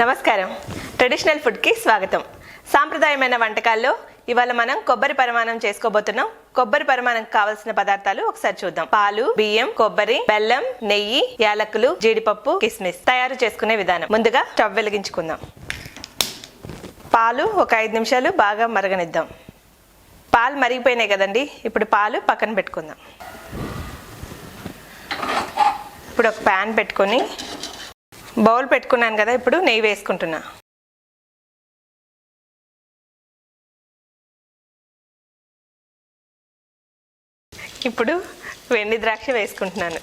నమస్కారం. ట్రెడిషనల్ ఫుడ్కి స్వాగతం. సాంప్రదాయమైన వంటకాల్లో ఇవాళ మనం కొబ్బరి పరిమాణం చేసుకోబోతున్నాం. కొబ్బరి పరిమాణం కావాల్సిన పదార్థాలు ఒకసారి చూద్దాం. పాలు బియ్యం కొబ్బరి బెల్లం నెయ్యి యాలకులు జీడిపప్పు కిస్మిస్ తయారు చేసుకునే విధానం. ముందుగా స్టవ్ వెలిగించుకుందాం. పాలు ఒక ఐదు నిమిషాలు బాగా మరగనిద్దాం. పాలు మరిగిపోయినాయి కదండి ఇప్పుడు పాలు పక్కన పెట్టుకుందాం. ఇప్పుడు ఒక ప్యాన్ పెట్టుకొని బౌల్ పెట్టుకున్నాను కదా ఇప్పుడు నెయ్యి వేసుకుంటున్నా. ఇప్పుడు వెండి ద్రాక్ష వేసుకుంటున్నాను.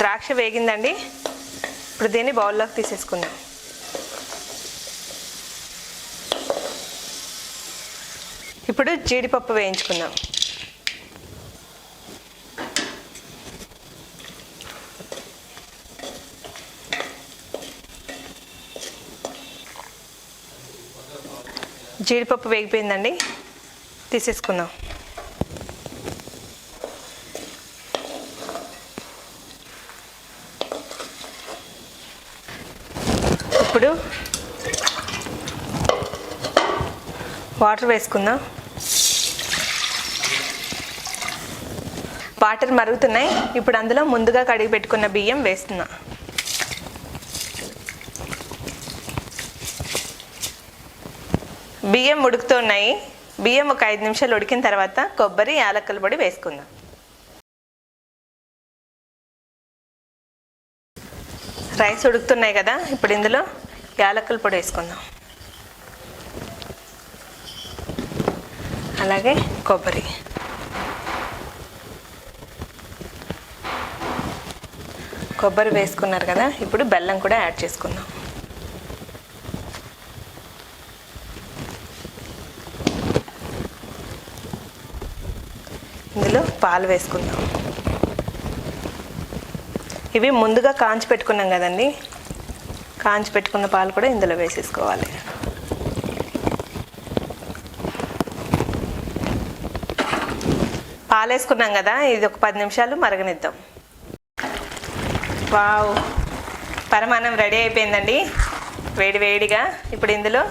ద్రాక్ష వేగిందండి. ఇప్పుడు దీన్ని బౌల్లోకి తీసేసుకుందాం. ఇప్పుడు జీడిపప్పు వేయించుకుందాం. జీడిపప్పు వేగిపోయిందండి. తీసేసుకుందాం. ఇప్పుడు వాటర్ వేసుకుందాం. వాటర్ మరుగుతున్నాయి. ఇప్పుడు అందులో ముందుగా కడిగి పెట్టుకున్న బియ్యం వేస్తున్నా. బియ్యం ఉడుకుతున్నాయి. బియ్యం ఒక ఐదు నిమిషాలు ఉడికిన తర్వాత కొబ్బరి యాలక్కల పొడి వేసుకుందాం. రైస్ ఉడుకుతున్నాయి కదా ఇప్పుడు ఇందులో యాలక్కల పొడి వేసుకుందాం. అలాగే కొబ్బరి. కొబ్బరి వేసుకున్నారు కదా ఇప్పుడు బెల్లం కూడా యాడ్ చేసుకుందాం. ఇందులో పాలు వేసుకుందాం. ఇవి ముందుగా కాంచి పెట్టుకున్నాం కదండి కాంచి పెట్టుకున్న పాలు కూడా ఇందులో వేసేసుకోవాలి. పాలు వేసుకున్నాం కదా ఇది ఒక పది నిమిషాలు మరగనిద్దాం. వావ్. పరమానం రెడీ అయిపోయిందండి. వేడి వేడిగా ఇప్పుడు ఇందులో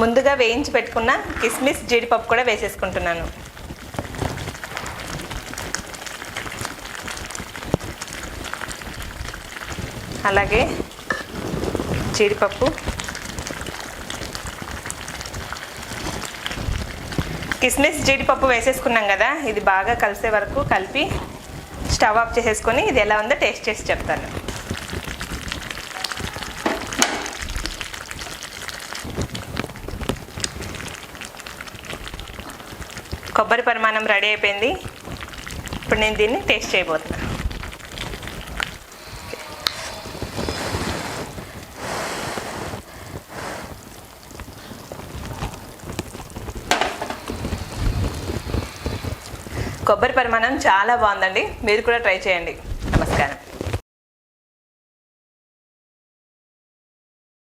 ముందుగా వేయించి పెట్టుకున్న కిస్మిస్ జీడిపప్పు కూడా వేసేసుకుంటున్నాను. అలాగే జీడిపప్పు. కిస్మిస్ జీడిపప్పు వేసేసుకున్నాం కదా ఇది బాగా కలిసే వరకు కలిపి స్టవ్ ఆఫ్ చేసేసుకొని ఇది ఎలా ఉందో టేస్ట్ చేసి చెప్తాను. కొబ్బరి పరిమాణం రెడీ అయిపోయింది. ఇప్పుడు నేను దీన్ని టేస్ట్ చేయబోతున్నాను కొబ్బరి పరిమాణం చాలా బాగుందండి. మీరు కూడా ట్రై చేయండి. నమస్కారం.